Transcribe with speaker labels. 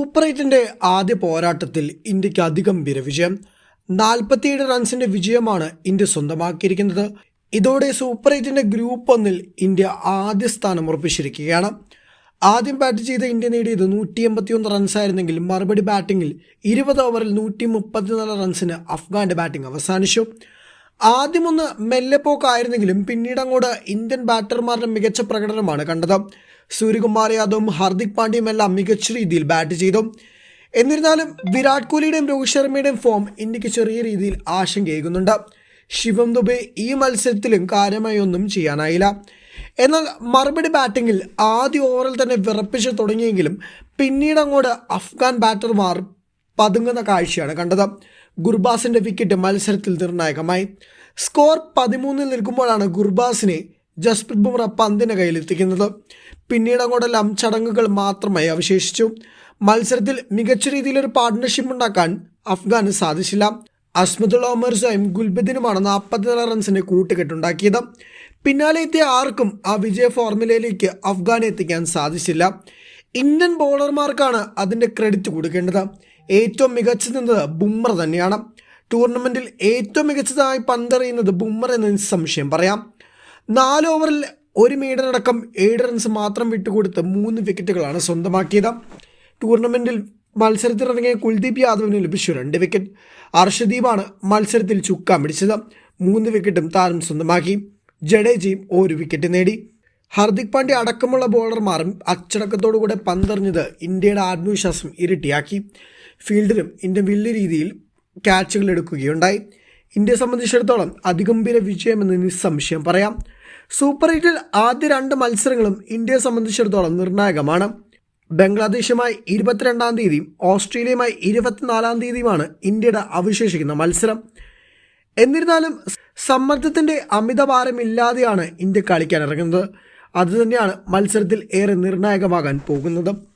Speaker 1: Super ആദ്യ പോരാട്ടത്തിൽ ഇന്ത്യയ്ക്ക് അധികം വിജയം നാൽപ്പത്തിയേഴ് റൺസിന്റെ വിജയമാണ് ഇന്ത്യ സ്വന്തമാക്കിയിരിക്കുന്നത്. ഇതോടെ സൂപ്പർ ഗ്രൂപ്പ് ഒന്നിൽ ഇന്ത്യ ആദ്യ സ്ഥാനം ഉറപ്പിച്ചിരിക്കുകയാണ്. ആദ്യം ബാറ്റ് ചെയ്ത ഇന്ത്യ നേടിയത് നൂറ്റി എൺപത്തിയൊന്ന് റൺസായിരുന്നെങ്കിൽ മറുപടി ബാറ്റിംഗിൽ ഇരുപത് ഓവറിൽ നൂറ്റി മുപ്പത്തിനാല് റൺസിന് അഫ്ഗാന്റെ ബാറ്റിംഗ് അവസാനിച്ചു. ആദ്യമൊന്ന് മെല്ലെപ്പോക്കായിരുന്നെങ്കിലും പിന്നീട് അങ്ങോട്ട് ഇന്ത്യൻ ബാറ്റർമാരുടെ മികച്ച പ്രകടനമാണ് കണ്ടത്. സൂര്യകുമാർ യാദവും ഹാർദിക് പാണ്ഡ്യയും എല്ലാം മികച്ച രീതിയിൽ ബാറ്റ് ചെയ്തു. എന്നിരുന്നാലും വിരാട് കോഹ്ലിയുടെയും രോഹിത് ശർമ്മയുടെയും ഫോം ഇന്ത്യയ്ക്ക് ചെറിയ രീതിയിൽ ആശങ്കയേകുന്നുണ്ട്. ശിവം ദുബെ ഈ മത്സരത്തിലും കാര്യമായി ഒന്നും ചെയ്യാനായില്ല. എന്നാൽ മറുപടി ബാറ്റിങ്ങിൽ ആദ്യ ഓവറിൽ തന്നെ വിറപ്പിച്ച് തുടങ്ങിയെങ്കിലും പിന്നീട് അങ്ങോട്ട് അഫ്ഗാൻ ബാറ്റർമാർ പതുങ്ങുന്ന കാഴ്ചയാണ് കണ്ടത്. ഗുർബാസിന്റെ വിക്കറ്റ് മത്സരത്തിൽ നിർണായകമായി. സ്കോർ പതിമൂന്നിൽ നിൽക്കുമ്പോഴാണ് ഗുർബാസിനെ ജസ്പ്രീത് ബുംറ പന്തിന് കയ്യിലെത്തിക്കുന്നത്. പിന്നീട് അങ്ങോട്ടെല്ലാം ചടങ്ങുകൾ മാത്രമായി അവശേഷിച്ചു. മത്സരത്തിൽ മികച്ച രീതിയിലൊരു പാർട്ട്ണർഷിപ്പ് ഉണ്ടാക്കാൻ അഫ്ഗാന് സാധിച്ചില്ല. അസ്മദുൾ ഒമർസയും ഗുൽബദിനുമാണ് നാൽപ്പത്തിനാല് റൺസിന്റെ കൂട്ടുകെട്ടുണ്ടാക്കിയത്. പിന്നാലെ എത്തിയ ആർക്കും ആ വിജയ ഫോർമുലയിലേക്ക് അഫ്ഗാനെ എത്തിക്കാൻ സാധിച്ചില്ല. ഇന്ത്യൻ ബോളർമാർക്കാണ് അതിന്റെ ക്രെഡിറ്റ് കൊടുക്കേണ്ടത്. ഏറ്റവും മികച്ചു നിന്നത് ബുംറ തന്നെയാണ്. ടൂർണമെന്റിൽ ഏറ്റവും മികച്ചതായി പന്തെറിയുന്നത് ബുംറ എന്ന സംശയം പറയാം. നാല് ഓവറിൽ ഒരു മീഡനടക്കം ഏഴ് റൺസ് മാത്രം വിട്ടുകൊടുത്ത് മൂന്ന് വിക്കറ്റുകളാണ് സ്വന്തമാക്കിയത്. ടൂർണമെന്റിൽ മത്സരത്തിനിറങ്ങിയ കുൽദീപ് യാദവിന് ലഭിച്ചു രണ്ട് വിക്കറ്റ് അർഷദീപാണ് മത്സരത്തിൽ ചുക്കാൻ പിടിച്ചത്. മൂന്ന് വിക്കറ്റും താരം സ്വന്തമാക്കി. ജഡേജയും ഒരു വിക്കറ്റ് നേടി. ഹർദിക് പാണ്ഡ്യ അടക്കമുള്ള ബോളർമാരും അച്ചടക്കത്തോടുകൂടെ പന്തെറിഞ്ഞത് ഇന്ത്യയുടെ ആത്മവിശ്വാസം ഇരട്ടിയാക്കി. ഫീൽഡിലും ഇന്ത്യ വലിയ രീതിയിൽ ക്യാച്ചുകൾ എടുക്കുകയുണ്ടായി. ഇന്ത്യയെ സംബന്ധിച്ചിടത്തോളം അതിഗംഭീര വിജയമെന്ന് നിസ്സംശയം പറയാം. സൂപ്പർ എയ്റ്റിൽ ആദ്യ രണ്ട് മത്സരങ്ങളും ഇന്ത്യയെ സംബന്ധിച്ചിടത്തോളം നിർണായകമാണ്. ബംഗ്ലാദേശുമായി ഇരുപത്തിരണ്ടാം തീയതിയും ഓസ്ട്രേലിയയുമായി ഇരുപത്തിനാലാം തീയതിയുമാണ് ഇന്ത്യയുടെ അവശേഷിക്കുന്ന മത്സരം. എന്നിരുന്നാലും സമ്മർദ്ദത്തിന്റെ അമിതഭാരമില്ലാതെയാണ് ഇന്ത്യ കളിക്കാൻ ഇറങ്ങുന്നത്. അതുതന്നെയാണ് മത്സരത്തിൽ ഏറെ നിർണായകമാകാൻ പോകുന്നത്.